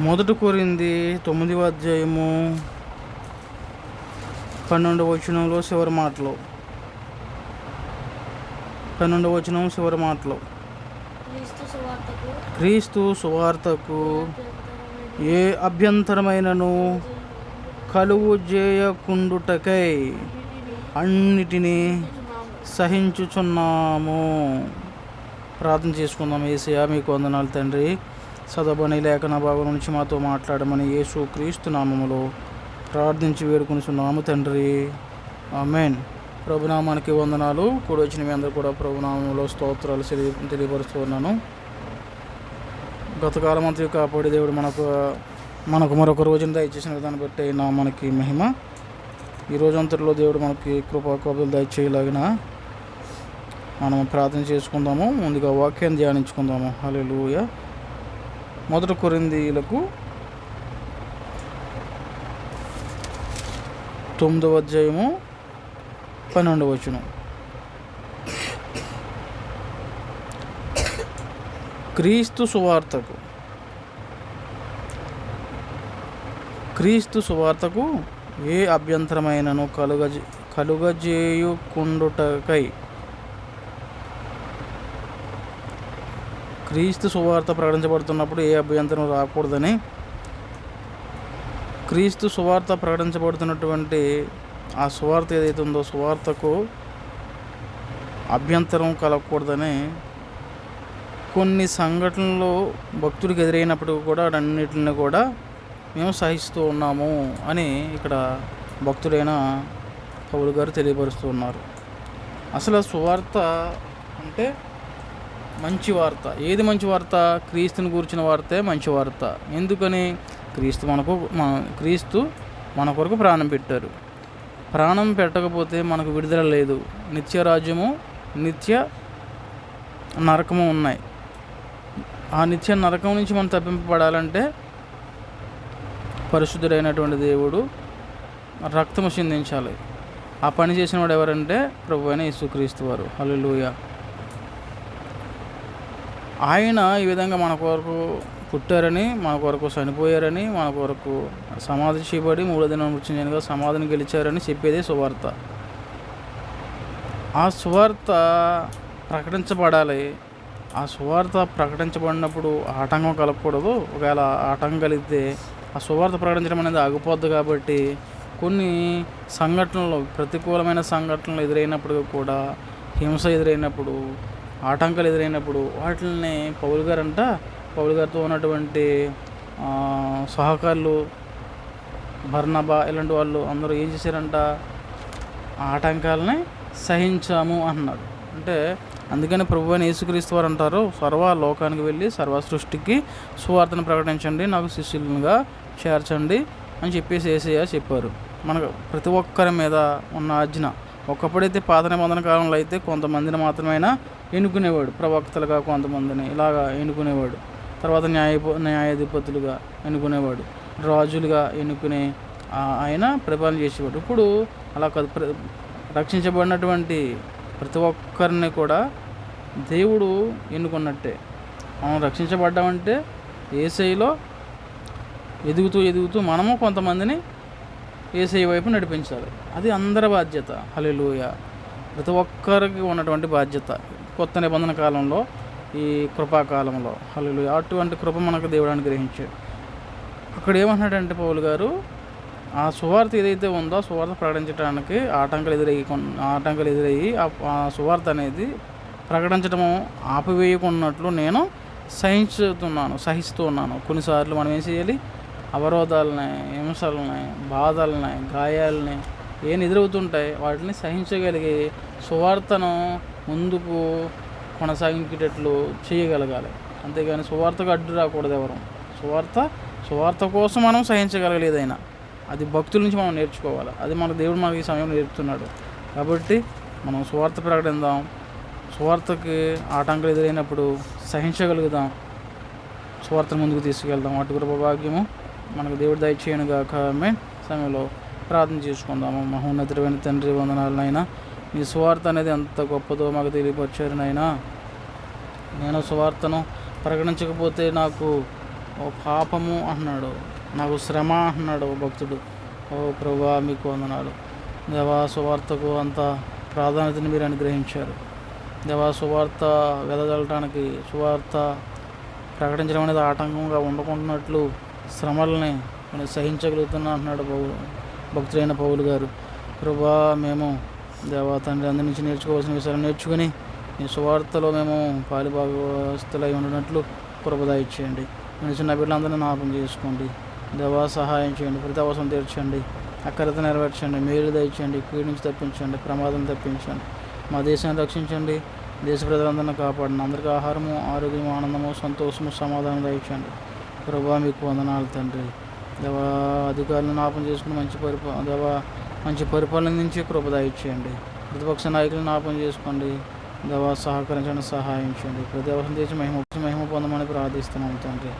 మొదట కోరింది తొమ్మిదవ అధ్యాయము పన్నెండవ వచనంలో చివరి మాటలు. పన్నెండవ వచనం చివరి మాటలు. క్రీస్తు సువార్తకు ఏ అభ్యంతరమైనను కలువు చేయకుండుటకై అన్నిటినీ సహించుచున్నాము. ప్రార్థన చేసుకుందాం ఏసయా మీకు వందనాలు తండ్రి. సదబని లేఖన భాగం నుంచి మాతో మాట్లాడమని యేసు క్రీస్తు నామములో ప్రార్థించి వేడుకొనిచున్నాము తండ్రి. ఆమెన్. ప్రభునామానికి వందనాలు. కూడా వచ్చిన మీ అందరూ కూడా ప్రభునామంలో స్తోత్రాలు తెలియపరుస్తున్నాను తెలియపరుస్తూ ఉన్నాను. గతకాలం అంతా కాపాడి దేవుడు మనకు మనకు మరొక రోజున దయచేసిన విధానం బట్టి నా మనకి మహిమ. ఈ రోజంతటిలో దేవుడు మనకి కృపా కోపలు దయచేయలాగిన మనం ప్రార్థన చేసుకుందాము ముందుగా వాక్యాన్ని ధ్యానించుకుందాము. హల్లెలూయ. మొదటి కొరిందీలకు తొమ్మిదవ అధ్యాయము పన్నెండవ వచనం. క్రీస్తు సువార్తకు క్రీస్తు సువార్తకు ఏ అభ్యంతరమైనను కలుగ కలుగజేయుకుండుటకై క్రీస్తు సువార్త ప్రకటించబడుతున్నప్పుడు ఏ అభ్యంతరం రాకూడదని క్రీస్తు సువార్త ప్రకటించబడుతున్నటువంటి ఆ సువార్త ఏదైతే ఉందో సువార్తకు అభ్యంతరం కలగకూడదని కొన్ని సంఘటనలు భక్తుడికి ఎదురైనప్పుడు కూడా అన్నిటిని కూడా మేము సహిస్తూ ఉన్నాము అని ఇక్కడ భక్తుడైన పౌలు గారు తెలియపరుస్తూ ఉన్నారు. అసలు ఆ సువార్త అంటే మంచి వార్త. ఏది మంచి వార్త? క్రీస్తుని కూర్చిన వార్తే మంచి వార్త. ఎందుకని? క్రీస్తు మనకు మన క్రీస్తు మన కొరకు ప్రాణం పెట్టారు. ప్రాణం పెట్టకపోతే మనకు విడుదల లేదు. నిత్య రాజ్యము నిత్య నరకము ఉన్నాయి. ఆ నిత్య నరకం నుంచి మనం తప్పింపబడాలంటే పరిశుద్ధుడైనటువంటి దేవుడు రక్తము చిందించాలి. ఆ పని చేసిన వాడు ఎవరంటే ప్రభు అయిన యేసుక్రీస్తు వారు. హలో ఆయన ఈ విధంగా మన కొరకు పుట్టారని మన కొరకు చనిపోయారని మన కొరకు సమాధి చేయబడి మూడో దినం మృత్యుంజనుగా సమాధిని గెలిచారని చెప్పేది సువార్త. ఆ సువార్త ప్రకటించబడాలి. ఆ సువార్త ప్రకటించబడినప్పుడు ఆటంకం కలగకూడదు. ఒకవేళ ఆటంకం కలిగితే ఆ సువార్త ప్రకటించడం అనేది ఆగిపోద్ది కాబట్టి కొన్ని సంఘటనలు ప్రతికూలమైన సంఘటనలు ఎదురైనప్పుడు కూడా హింస ఎదురైనప్పుడు ఆటంకాలు ఎదురైనప్పుడు వాటిని పౌలు గారు అంట పౌలు గారితో ఉన్నటువంటి సహకారులు బర్నబా ఇలాంటి వాళ్ళు అందరూ ఏం చేశారంట? ఆటంకాలని సహించాము అన్నాడు. అంటే అందుకని ప్రభు అని యేసుక్రీస్తు వారు అంటారు సర్వ లోకానికి వెళ్ళి సర్వ సృష్టికి సువార్తను ప్రకటించండి నాకు శిష్యులుగా చేర్చండి అని చెప్పేసి ఏసయ్య చెప్పారు. మనకు ప్రతి ఒక్కరి మీద ఉన్న ఆజ్ఞ ఒకప్పుడైతే పాత నిబంధన కాలంలో అయితే కొంతమందిని మాత్రమైనా ఎన్నుకునేవాడు? ప్రవక్తలుగా కొంతమందిని ఇలాగా ఎన్నుకునేవాడు. తర్వాత న్యాయ న్యాయాధిపతులుగా ఎన్నుకునేవాడు. రాజులుగా ఎన్నుకునే ఆయన పరిపాలన చేసేవాడు. ఇప్పుడు అలా ప్ర- రక్షించబడినటువంటి ప్రతి ఒక్కరిని కూడా దేవుడు ఎన్నుకున్నట్టే. మనం రక్షించబడ్డామంటే ఏసైలో ఎదుగుతూ ఎదుగుతూ మనము కొంతమందిని ఏసై వైపు నడిపించాలి. అది అందరి బాధ్యత. హల్లెలూయా. ప్రతి ఒక్కరికి ఉన్నటువంటి బాధ్యత. కొత్త నిబంధన కాలంలో ఈ కృపాకాలంలో హల్లెలూయా. అటువంటి కృప మనకు దేవుడు అనుగ్రహించాడు. అక్కడ ఏమంటున్నాడంటే పౌలు గారు ఆ సువార్త ఏదైతే ఉందో ఆ సువార్త ప్రకటించడానికి ఆటంకాలు ఎదురయ్యి ఆటంకాలు ఎదురయ్యి ఆ- ఆ సువార్త అనేది ప్రకటించడము ఆపివేయకున్నట్లు నేను సహించుతున్నాను సహిస్తూ ఉన్నాను. కొన్నిసార్లు మనం ఏం చేయాలి? అవరోధాలని హింసలని బాధల్ని గాయాలని ఏం ఎదురవుతుంటాయి? వాటిని సహించగలిగి సువార్తను ముందుకు కొనసాగించేటట్లు చేయగలగాలి. అంతేగాని సువార్తకు అడ్డు రాకూడదు ఎవరు. సువార్త సువార్త కోసం మనం సహించగలగాలి ఏదైనా అది భక్తుల నుంచి మనం నేర్చుకోవాలి. అది మన దేవుడు మనకి ఈ సమయంలో నేర్పుతున్నాడు. కాబట్టి మనం సువార్త ప్రకటిద్దాం. సువార్తకి ఆటంకాలు ఎదురైనప్పుడు సహించగలుగుదాం. సువార్తను ముందుకు తీసుకెళ్దాం. అటు కృప భాగ్యము మనకు దేవుడు దయచేయను గాక. ఆమె సమయంలో ప్రార్థన చేసుకుందాము. మహోన్నతమైన తండ్రి వందనాలనైనా. మీ సువార్త అనేది ఎంత గొప్పదో మాకు తెలియపరిచారు నాయనా. నేను సువార్తను ప్రకటించకపోతే నాకు ఓ పాపము అన్నాడు. నాకు శ్రమ అన్నాడు ఓ భక్తుడు. ఓ ప్రభా మీకు వందనాలు. దేవా సువార్తకు అంత ప్రాధాన్యతను మీరు అనుగ్రహించారు. దేవా సువార్త వెదజల్లటానికి సువార్త ప్రకటించడం అనేది ఆటంకంగా ఉండకుండాట్లు శ్రమల్ని మనం సహించగలుగుతున్నా అంటున్నాడు పౌలు భక్తులైన పౌలు గారు. ప్రభా మేము దేవా తండ్రి అందరి నుంచి నేర్చుకోవాల్సిన విషయాలు నేర్చుకుని మీ సువార్తలో మేము పాలిభాగస్తులై ఉండినట్లు కృపద ఇచ్చేయండి. మన చిన్న బిడ్డలందరినీ నాపం చేసుకోండి. దేవా సహాయం చేయండి. ప్రతి అవసరం తీర్చండి. అక్కరత నెరవేర్చండి. మేలు దయచేయండి. కీడు నుంచి తప్పించండి. ప్రమాదం తప్పించండి. మా దేశాన్ని రక్షించండి. దేశ ప్రజలందరినీ కాపాడండి. అందరికీ ఆహారము ఆరోగ్యము ఆనందము సంతోషము సమాధానం దయచండి ప్రభా మీకు వందనాలు తండ్రి. దేవా అధికారులను నాపం చేసుకుని మంచి పరిపా దేవా మంచి పరిపాలన నుంచి కృప ఇచ్చేయండి ప్రతిపక్ష నాయకులను నాపం చేసుకోండి. దేవా సహకరించండి సహాయం చేయండి ప్రతి అవసరం తెచ్చి మహిమ మహిమ పొందమని ప్రార్థిస్తున్నాం తండ్రి.